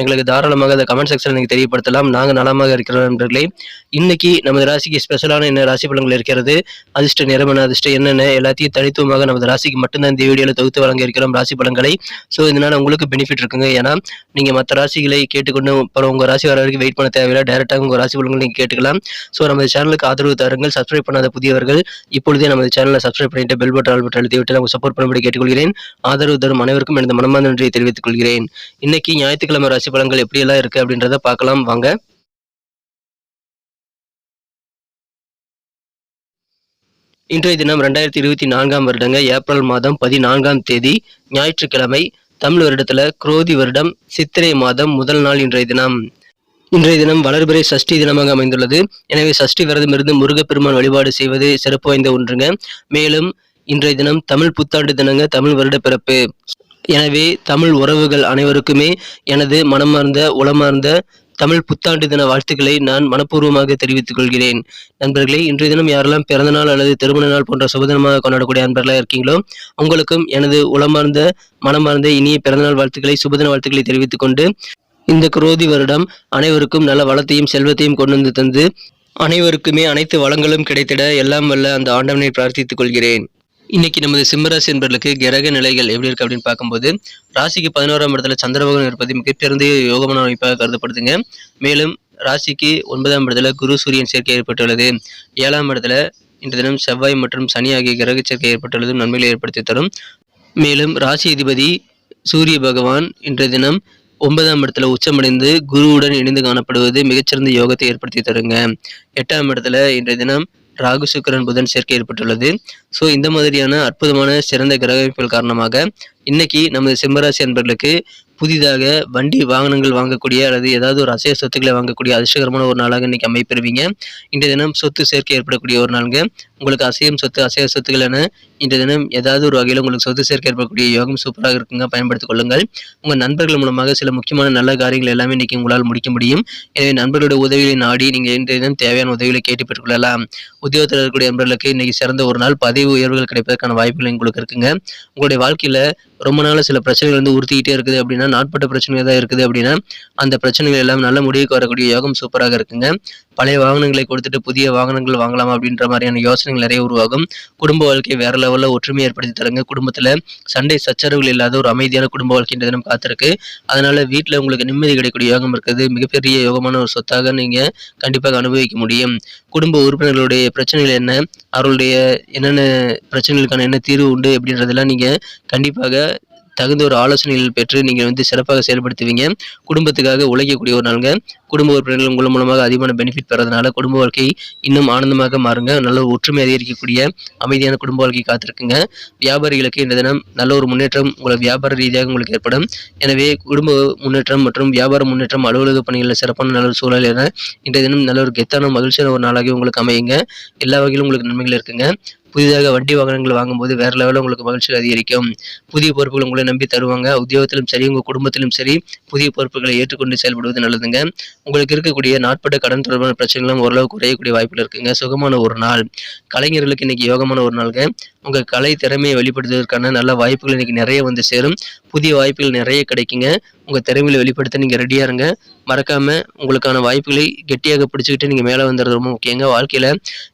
எங்களுக்கு தாராளமாக அந்த கமெண்ட் செக்ஷன் எனக்கு தெரியப்படுத்தலாம். நாங்கள் நலமாக இருக்கிறோம் நண்பர்களே. இன்னைக்கு நமது ராசிக்கு ஸ்பெஷலான என்ன ராசி பலன்கள் இருக்கிறது? அதிர்ஷ்ட நிறமன அதிர்ஷ்டம் என்னென்ன? எல்லாத்தையும் தனித்துவமாக நமது ராசிக்கு மட்டும்தான் இந்த வீடியோவில் தொகுத்து வழங்க இருக்கிறோம் ராசி பலன்களை. ஸோ இதனால உங்களுக்கு பெனிஃபிட் இருக்குங்க. ஏன்னா நீங்கள் மற்ற ராசிகளை கேட்டுக்கொண்டு அப்புறம் உங்கள் ராசி வர வரைக்கும் வெயிட் பண்ண தேவையில்லை. டேரெக்டாக உங்கள் ராசி பலன்கள் நீங்கள் கேட்டுக்கலாம். ஸோ நமது சேனலுக்கு ஆதரவு தாருங்கள். சப்ஸ்கிரைப் பண்ணாத புதியவர்கள் இப்பொழுதே நமது சேனலை சப்ஸ்கிரைப் பண்ணிட்டு பெல் பட்டன் ஆல் பட்டன் அழுத்தி விட்டு நாங்கள் சப்போர்ட் பண்ணும்படி கேட்டுக்கொள்கிறேன். ஆதரவு தரும் அனைவருக்கும் எனது மனமார்ந்த நன்றியை தெரிவித்துக் கொள்கிறேன் இன்னைக்கு ஞாயிற்றுக்கிழமை ராசி பலன்கள் எப்படியெல்லாம் இருக்கு அப்படின்றத பார்க்கலாம் வாங்க. இன்றைய தினம் ரெண்டாயிரத்தி இருபத்தி நான்காம் வருடங்க ஏப்ரல் மாதம் பதினான்காம் தேதி ஞாயிற்றுக்கிழமை தமிழ் வருடத்துல குரோதி வருடம் சித்திரை மாதம் முதல் நாள் இன்றைய தினம். இன்றைய தினம் வளர்பிறை சஷ்டி தினமாக அமைந்துள்ளது. எனவே சஷ்டி விரதம் இருந்து முருகப்பெருமான் வழிபாடு செய்வது சிறப்பு வாய்ந்த ஒன்றுங்க. மேலும் இன்றைய தினம் தமிழ் புத்தாண்டு தினங்க தமிழ் வருட பிறப்பு. எனவே தமிழ் உறவுகள் அனைவருக்குமே எனது மனமார்ந்த உளமார்ந்த தமிழ் புத்தாண்டு தின வாழ்த்துக்களை நான் மனப்பூர்வமாக தெரிவித்துக் கொள்கிறேன். நண்பர்களே இன்றைய தினம் யாரெல்லாம் பிறந்தநாள் அல்லது திருமண நாள் போன்ற சுபதினமாக கொண்டாடக்கூடிய நண்பர்களாக இருக்கீங்களோ உங்களுக்கும் எனது உளமார்ந்த மனமார்ந்த இனிய பிறந்தநாள் வாழ்த்துக்களை சுபதின வாழ்த்துக்களை தெரிவித்துக் கொண்டு இந்த குரோதி வருடம் அனைவருக்கும் நல்ல வளத்தையும் செல்வத்தையும் கொண்டு வந்து தந்து அனைவருக்குமே அனைத்து வளங்களும் கிடைத்திட எல்லாம் வல்ல அந்த ஆண்டவனை பிரார்த்தித்துக் கொள்கிறேன். இன்னைக்கு நமது சிம்மராசி என்பர்களுக்கு கிரக நிலைகள் எப்படி இருக்கு அப்படின்னு பார்க்கும்போது ராசிக்கு பதினோராம் இடத்துல சந்திரபகவான் இருப்பது மிகப்பெருந்த யோகமான அமைப்பாக கருதப்படுதுங்க. மேலும் ராசிக்கு ஒன்பதாம் இடத்துல குரு சூரியன் சேர்க்கை ஏற்பட்டுள்ளது. ஏழாம் இடத்துல இன்று தினம் செவ்வாய் மற்றும் சனி ஆகிய கிரக சேர்க்கை ஏற்பட்டுள்ளதும் நன்மைகளை ஏற்படுத்தி தரும். மேலும் ராசி அதிபதி சூரிய பகவான் இன்றைய தினம் ஒன்பதாம் இடத்துல உச்சமடைந்து குருவுடன் இணைந்து காணப்படுவது மிகச்சிறந்த யோகத்தை ஏற்படுத்தி தருங்க. எட்டாம் இடத்துல இன்றைய தினம் ராகு சுக்கரன் புதன் சேர்க்கை ஏற்பட்டுள்ளது. ஸோ இந்த மாதிரியான அற்புதமான சிறந்த கிரக அமைப்புகள் காரணமாக இன்னைக்கு நமது சிம்மராசி அன்பர்களுக்கு புதிதாக வண்டி வாகனங்கள் வாங்கக்கூடிய அல்லது ஏதாவது ஒரு அசைய சொத்துக்களை வாங்கக்கூடிய அதிர்ஷ்டகரமான ஒரு நாளாக இன்றைக்கி அமைப்பெறுவீங்க இன்றைய தினம் சொத்து சேர்க்கை ஏற்படக்கூடிய ஒரு நாளுங்க. உங்களுக்கு அசையும் சொத்து அசைய சொத்துக்கள் என இன்றைய தினம் ஏதாவது ஒரு வகையில் உங்களுக்கு சொத்து சேர்க்கை ஏற்படக்கூடிய யோகம் சூப்பராக இருக்குங்க. பயன்படுத்திக் கொள்ளுங்கள். உங்கள் நண்பர்கள் மூலமாக சில முக்கியமான நல்ல காரியங்கள் எல்லாமே இன்றைக்கி உங்களால் முடிக்க முடியும். எனவே நண்பர்களுடைய உதவிகளை நாடி நீங்கள் இன்றைய தினம் தேவையான உதவிகளை கேட்டு பெற்றுக்கொள்ளலாம். உத்தியோகத்தில் இருக்கக்கூடிய நண்பர்களுக்கு இன்றைக்கி சிறந்த ஒரு நாள் பதவி உயர்வுகள் கிடைப்பதற்கான வாய்ப்புகள் உங்களுக்கு இருக்குங்க. உங்களுடைய வாழ்க்கையில் ரொம்ப நாளாக சில பிரச்சனைகள் வந்து உறுத்திக்கிட்டே இருக்குது. அப்படின்னா நாட்பட்ட பிரச்சனைகள் தான் இருக்குது. அப்படின்னா அந்த பிரச்சனைகள் எல்லாம் நல்ல முடிவுக்கு வரக்கூடிய யோகம் சூப்பராக இருக்குங்க. பழைய வாகனங்களை கொடுத்துட்டு புதிய வாகனங்கள் வாங்கலாம் அப்படின்ற மாதிரியான யோசனைகள் நிறைய உருவாகும். குடும்ப வாழ்க்கை வேற லெவலில் ஒற்றுமை ஏற்படுத்தி தருங்க. குடும்பத்தில் சண்டை சச்சரவுகள் இல்லாத ஒரு அமைதியான குடும்ப வாழ்க்கைன்றது நம்ம காத்திருக்கு. அதனால வீட்டில் உங்களுக்கு நிம்மதி கிடைக்கக்கூடிய யோகம் இருக்குது. மிகப்பெரிய யோகமான ஒரு சொத்தாக நீங்கள் கண்டிப்பாக அனுபவிக்க முடியும். குடும்ப உறுப்பினர்களுடைய பிரச்சனைகள் என்ன? அவர்களுடைய என்னென்ன பிரச்சனைகளுக்கான என்ன தீர்வு உண்டு அப்படின்றதெல்லாம் நீங்கள் கண்டிப்பாக தகுந்த ஒரு ஆலோசனைகள் பெற்று நீங்கள் வந்து சிறப்பாக செயல்படுத்துவீங்க. குடும்பத்துக்காக உழைக்கக்கூடிய ஒரு நாளுங்க. குடும்ப உறுப்பினர்கள் உங்கள் மூலமாக அதிகமான பெனிஃபிட் பெறதுனால குடும்ப வாழ்க்கை இன்னும் ஆனந்தமாக மாறுங்க. நல்ல ஒரு ஒற்றுமை அதிகரிக்கக்கூடிய அமைதியான குடும்ப வாழ்க்கை காத்திருக்குங்க. வியாபாரிகளுக்கு இந்த தினம் நல்ல ஒரு முன்னேற்றம் உங்களை வியாபார ரீதியாக உங்களுக்கு ஏற்படும். எனவே குடும்ப முன்னேற்றம் மற்றும் வியாபார முன்னேற்றம் அலுவலக பணிகளில் சிறப்பான நல்ல ஒரு சூழல் என இன்றைய தினம் நல்ல ஒரு கெத்தான மகிழ்ச்சியான ஒரு நாளாக உங்களுக்கு அமையுங்க. எல்லா வகையிலும் உங்களுக்கு நன்மைகள் இருக்குங்க. புதிதாக வண்டி வாகனங்கள் வாங்கும்போது வேற லெவலில் உங்களுக்கு மகிழ்ச்சி அதிகரிக்கும். புதிய பொறுப்புகள் உங்களை நம்பி தருவாங்க. உத்தியோகத்திலும் சரி உங்கள் குடும்பத்திலும் சரி புதிய பொறுப்புகளை ஏற்றுக்கொண்டு செயல்படுவது நல்லதுங்க. உங்களுக்கு இருக்கக்கூடிய நாட்பட்ட கடன் தொடர்பான பிரச்சனைகளும் ஓரளவு குறையக்கூடிய வாய்ப்பில் இருக்குங்க. சுகமான ஒரு நாள். கலைஞர்களுக்கு இன்னைக்கு யோகமான ஒரு நாளுங்க. உங்கள் கலை திறமையை வெளிப்படுத்துவதற்கான நல்ல வாய்ப்புகள் இன்னைக்கு நிறைய வந்து சேரும். புதிய வாய்ப்புகள் நிறைய கிடைக்குங்க. உங்கள் திறமையில வெளிப்படுத்த நீங்கள் ரெடியாக இருங்க. மறக்காம உங்களுக்கான வாய்ப்புகளை கெட்டியாக பிடிச்சிக்கிட்டு நீங்கள் மேலே வந்துடுறது ரொம்ப முக்கியங்க. வாழ்க்கையில்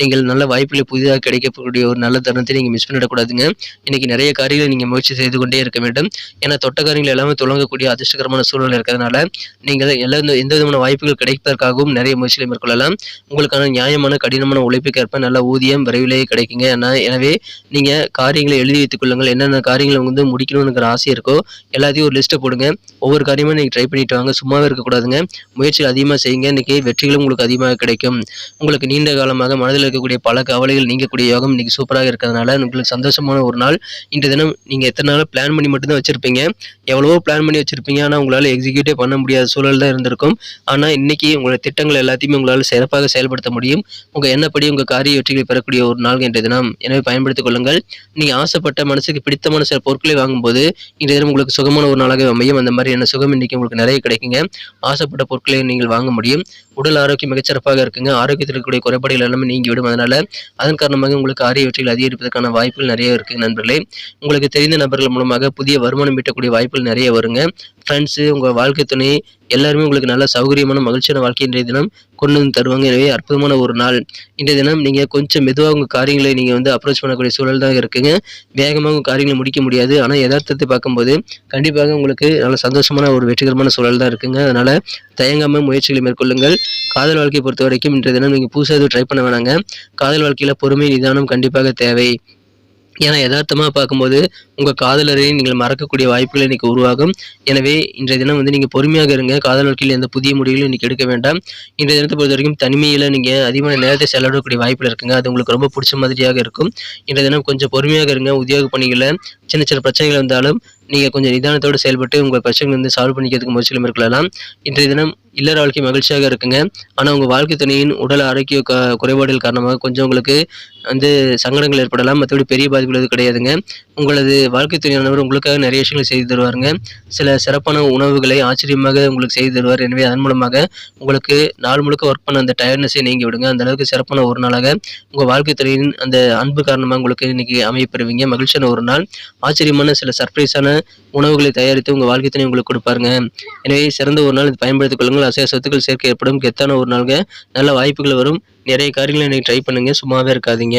நீங்கள் நல்ல வாய்ப்புகளை புதிதாக கிடைக்கக்கூடிய ஒரு நல்ல தருணத்தை நீங்கள் மிஸ் பண்ணிடக்கூடாதுங்க. இன்னைக்கு நிறைய காரியங்களை நீங்கள் முயற்சி செய்து கொண்டே இருக்க வேண்டும். ஏன்னா தொட்ட காரியங்கள் எல்லாமே துளங்கக்கூடிய அதிர்ஷ்டகரமான சூழ்நிலை இருக்கிறதுனால நீங்கள் எல்லா எந்த விதமான வாய்ப்புகள் கிடைப்பதற்காகவும் நிறைய முயற்சிகளை மேற்கொள்ளலாம். உங்களுக்கான நியாயமான கடினமான உழைப்புக்கேற்ப நல்ல ஊதியம் விரைவிலேயே கிடைக்குங்க. ஏன்னா எனவே நீங்கள் காரியங்களை எழுதி வைத்துக் கொள்ளுங்கள். என்னென்ன காரியங்களை வந்து முடிக்கணும்னுங்கிற ஆசை இருக்கோ எல்லாத்தையும் ஒரு லிஸ்ட்டை போடுங்க. ஒவ்வொரு காரியமும் நீங்கள் ட்ரை பண்ணிட்டு வாங்க. சும்மாவே இருக்கக்கூடாதுங்க. பாருங்க முயற்சிகள் அதிகமாக செய்யுங்க. இன்னைக்கு வெற்றிகளும் உங்களுக்கு அதிகமாக கிடைக்கும். உங்களுக்கு நீண்ட காலமாக மனதில் இருக்கக்கூடிய பல கவலைகள் நீங்கக்கூடிய யோகம் இன்னைக்கு சூப்பராக இருக்கிறதுனால உங்களுக்கு சந்தோஷமான ஒரு நாள். இன்றைய தினம் நீங்கள் எத்தனை நாள் பிளான் பண்ணி மட்டும்தான் வச்சிருப்பீங்க. எவ்வளவோ பிளான் பண்ணி வச்சிருப்பீங்க. ஆனால் உங்களால் எக்ஸிக்யூட்டே பண்ண முடியாத சூழல் தான் இருந்திருக்கும். ஆனால் இன்னைக்கு உங்களோட திட்டங்கள் எல்லாத்தையுமே உங்களால் சிறப்பாக செயல்படுத்த முடியும். உங்கள் என்னப்படி உங்கள் காரிய வெற்றிகளை பெறக்கூடிய ஒரு நாள் இன்றைய தினம். எனவே பயன்படுத்திக் கொள்ளுங்கள். நீங்கள் ஆசைப்பட்ட மனசுக்கு பிடித்தமான சில பொருட்களை வாங்கும்போது இன்றைய தினம் உங்களுக்கு சுகமான ஒரு நாளாக அமையும். அந்த மாதிரியான சுகம் இன்னைக்கு உங்களுக்கு நிறைய கிடைக்குங்க. ஆசைப்பட்ட பொருட்களை நீங்கள் வாங்க முடியும். உடல் ஆரோக்கியம் மிகச்சிறப்பாக இருக்குங்க. ஆரோக்கியத்தில் இருக்கக்கூடிய குறைபாடுகள் எல்லாமே நீங்கி விடும். அதனால அதன் காரணமாக உங்களுக்கு ஆரிய வெற்றிகள் அதிகரிப்பதற்கான வாய்ப்புகள் நிறைய இருக்குது நண்பர்களே. உங்களுக்கு தெரிந்த நபர்கள் மூலமாக புதிய வருமானம் ஈட்டக்கூடிய வாய்ப்புகள் நிறைய வருங்க. ஃப்ரெண்ட்ஸு உங்கள் வாழ்க்கை துணை எல்லாருமே உங்களுக்கு நல்ல சௌகரியமான மகிழ்ச்சியான வாழ்க்கை இன்றைய தினம் கொண்டு வந்து தருவாங்க. எனவே அற்புதமான ஒரு நாள். இன்றைய தினம் நீங்கள் கொஞ்சம் மெதுவாக உங்கள் காரியங்களை நீங்கள் வந்து அப்ரோச் பண்ணக்கூடிய சூழல் தான் இருக்குங்க. வேகமாக உங்கள் காரியங்களை முடிக்க முடியாது. ஆனால் யதார்த்தத்தை பார்க்கும்போது கண்டிப்பாக உங்களுக்கு நல்ல சந்தோஷமான ஒரு வெற்றிகரமான சூழல் தான் இருக்குங்க. அதனால் தயங்காமல் முயற்சிகளை மேற்கொள்ளுங்கள். காதல் வாழ்க்கையை பொறுத்த வரைக்கும் இன்றைய தினம் நீங்கள் புதுசாக எதுவும் ட்ரை பண்ண வேணாங்க. காதல் வாழ்க்கையில் பொறுமை நிதானம் கண்டிப்பாக தேவை. ஏன்னா யதார்த்தமாக பார்க்கும்போது உங்கள் காதலரை நீங்கள் மறக்கக்கூடிய வாய்ப்புகள் இன்றைக்கி உருவாகும். எனவே இன்றைய தினம் வந்து நீங்கள் பொறுமையாக இருங்க. காதல் வாழ்க்கையில் எந்த புதிய முடிவுகளும் இன்றைக்கி எடுக்க வேண்டாம். இன்றைய தினத்தை பொறுத்த வரைக்கும் தனிமையில் நீங்கள் அதிகமான நேரத்தை செலவிடக்கூடிய வாய்ப்புகள் இருக்குங்க. அது உங்களுக்கு ரொம்ப பிடிச்ச மாதிரியாக இருக்கும். இன்றைய தினம் கொஞ்சம் பொறுமையாக இருங்க. உத்தியோக பணிகளில் சின்ன சின்ன பிரச்சனைகள் வந்தாலும் நீங்கள் கொஞ்சம் நிதானத்தோடு செயல்பட்டு உங்கள் பிரச்சனைகள் வந்து சால்வ் பண்ணிக்கிறதுக்கு முயற்சிகள் மேற்கொள்ளலாம் இன்றைய தினம் இல்லற வாழ்க்கை மகிழ்ச்சியாக இருக்குங்க. ஆனால் உங்கள் வாழ்க்கை துணையின் உடல் ஆரோக்கிய க குறைபாடுகள் காரணமாக கொஞ்சம் உங்களுக்கு வந்து சங்கடங்கள் ஏற்படலாம். மற்றபடி பெரிய பாதிப்புகள் எதுவும் கிடையாதுங்க. உங்களது வாழ்க்கை துணையானவர் உங்களுக்காக நிறைய விஷயங்களை செய்து தருவாருங்க. சில சிறப்பான உணவுகளை ஆச்சரியமாக உங்களுக்கு செய்து தருவார். எனவே அதன் மூலமாக உங்களுக்கு நாள் முழுக்க ஒர்க் பண்ண அந்த டயர்ட்னஸை நீங்கி விடுங்க. அந்த அளவுக்கு சிறப்பான ஒரு நாளாக உங்கள் வாழ்க்கை துறையின் அந்த அன்பு காரணமாக உங்களுக்கு இன்னைக்கு அமையப்பெறுவீங்க. மகிழ்ச்சியான ஒரு நாள். ஆச்சரியமான சில சர்ப்ரைஸான உணவுகளை தயாரித்து உங்கள் வாழ்க்கை துணை உங்களுக்கு கொடுப்பாருங்க. எனவே சிறந்த ஒரு நாள் பயன்படுத்திக் கொள்ளுங்கள். அசைய சொத்துக்கள் சேர்க்கை ஏற்படும். கெத்தான ஒரு நாளுங்க. நல்ல வாய்ப்புகள் வரும். நிறைய காரியங்களை இன்னைக்கு ட்ரை பண்ணுங்கள் சும்மாவே இருக்காதீங்க.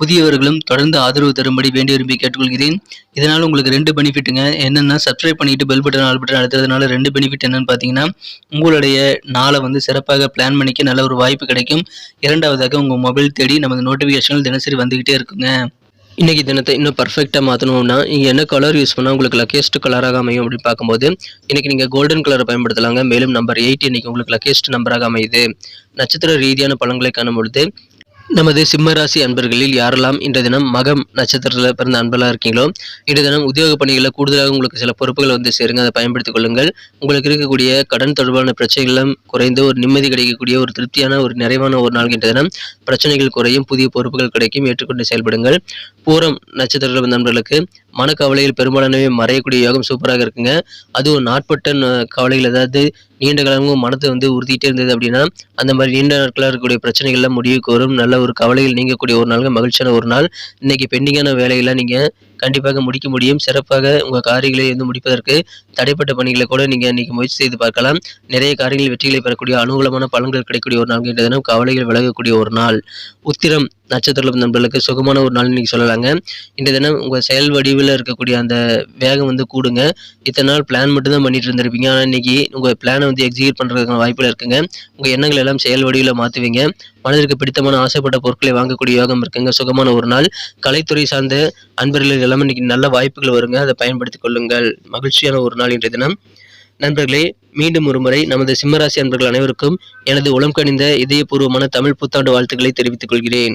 புதியவர்களும் தொடர்ந்து ஆதரவு தரும்படி வேண்டி விரும்பி கேட்டுக்கொள்கிறேன். இதனால் உங்களுக்கு ரெண்டு பெனிஃபிட்டுங்க என்னென்னா சப்ஸ்கிரைப் பண்ணிட்டு பெல் பட்டன் ஆல் பட்டன் அழுத்துறதுனால ரெண்டு பெனிஃபிட் என்னன்னு பார்த்தீங்கன்னா உங்களுடைய நாளை வந்து சிறப்பாக பிளான் பண்ணிக்க நல்ல ஒரு வாய்ப்பு கிடைக்கும். இரண்டாவதாக உங்கள் மொபைல் தேடி நமது நோட்டிஃபிகேஷன்கள் தினசரி வந்துக்கிட்டே இருக்குங்க. இன்றைக்கி தினத்தை இன்னும் பர்ஃபெக்டாக மாற்றணும்னா நீங்கள் என்ன கலர் யூஸ் பண்ணால் உங்களுக்கு லக்கேஸ்ட் கலராக அமையும் அப்படின்னு பார்க்கும்போது இன்றைக்கி நீங்கள் கோல்டன் கலரை பயன்படுத்தலாங்க. மேலும் நம்பர் எயிட் இன்றைக்கி உங்களுக்கு லக்கேஸ்ட் நம்பராக அமையுது. நட்சத்திர ரீதியான பலன்களை காணும் பொழுது நமது சிம்மராசி அன்பர்களில் யாரெல்லாம் இன்றைய தினம் மகம் நட்சத்திரத்தில் பிறந்த அன்பெல்லாம் இருக்கீங்களோ இன்றைய தினம் உத்தியோக பணிகளில் கூடுதலாக உங்களுக்கு சில பொறுப்புகள் வந்து சேருங்க. அதை பயன்படுத்திக் கொள்ளுங்கள். உங்களுக்கு இருக்கக்கூடிய கடன் தொடர்பான பிரச்சனைகளும் குறைந்து ஒரு நிம்மதி கிடைக்கக்கூடிய ஒரு திருப்தியான ஒரு நிறைவான ஒரு நாள் இன்றைய தினம் பிரச்சனைகள் குறையும் புதிய பொறுப்புகள் கிடைக்கும் ஏற்றுக்கொண்டு செயல்படுங்கள். பூரம் நட்சத்திரத்தில் பிறந்த நண்பர்களுக்கு மனக்கவலையில் பெரும்பாலானவே மறையக்கூடிய யோகம் சூப்பராக இருக்குங்க. அதுவும் நாட்பட்ட கவலைகள் ஏதாவது நீண்ட காலமும் மனத்தை வந்து உறுத்திட்டே இருந்தது அப்படின்னா அந்த மாதிரி நீண்ட நாட்களாக இருக்கக்கூடிய பிரச்சனைகள்லாம் முடிவுக்கு வரும் நல்ல ஒரு கவலைகள் நீங்கக்கூடிய ஒரு நாள் மகிழ்ச்சியான ஒரு நாள். இன்னைக்கு பெண்டிங்கான வேலைகள்லாம் நீங்கள் கண்டிப்பாக முடிக்க முடியும். சிறப்பாக உங்கள் காரியங்களை வந்து முடிப்பதற்கு தடைப்பட்ட பணிகளை கூட நீங்கள் இன்னைக்கு முயற்சி செய்து பார்க்கலாம். நிறைய காரியங்கள் வெற்றிகளை பெறக்கூடிய அனுகூலமான பலன்கள் கிடைக்கக்கூடிய ஒரு நாள். இன்றைய தினம் கவலைகள் விலகக்கூடிய ஒரு நாள். உத்திரம் நட்சத்திரம் நண்பர்களுக்கு சுகமான ஒரு நாள் இன்றைக்கி சொல்லலாங்க. இந்த தினம் உங்கள் செயல் வடிவில் இருக்கக்கூடிய அந்த வேகம் வந்து கூடுங்க. இத்தனை நாள் பிளான் மட்டும் தான் பண்ணிட்டு இருந்திருப்பீங்க. ஆனால் இன்னைக்கு உங்கள் பிளானை வந்து எக்ஸிக்யூட் பண்ணுறதுக்கான வாய்ப்பில் இருக்குங்க. உங்கள் எண்ணங்கள் எல்லாம் செயல் வடிவில் மாற்றுவீங்க மனதிற்கு பிடித்தமான ஆசைப்பட்ட பொருட்களை வாங்கக்கூடிய யோகம் இருக்குங்க. சுகமான ஒரு நாள். கலைத்துறை சார்ந்த அன்பர்கள் எல்லாமே இன்னைக்கு நல்ல வாய்ப்புகள் வருங்க. அதை பயன்படுத்திக் கொள்ளுங்கள். மகிழ்ச்சியான ஒரு நாள் இன்றைய தினம். நண்பர்களே மீண்டும் ஒரு முறை நமது சிம்மராசி அன்பர்கள் அனைவருக்கும் எனது உளம் கணிந்த இதயபூர்வமான தமிழ் புத்தாண்டு வாழ்த்துக்களை தெரிவித்துக் கொள்கிறேன்.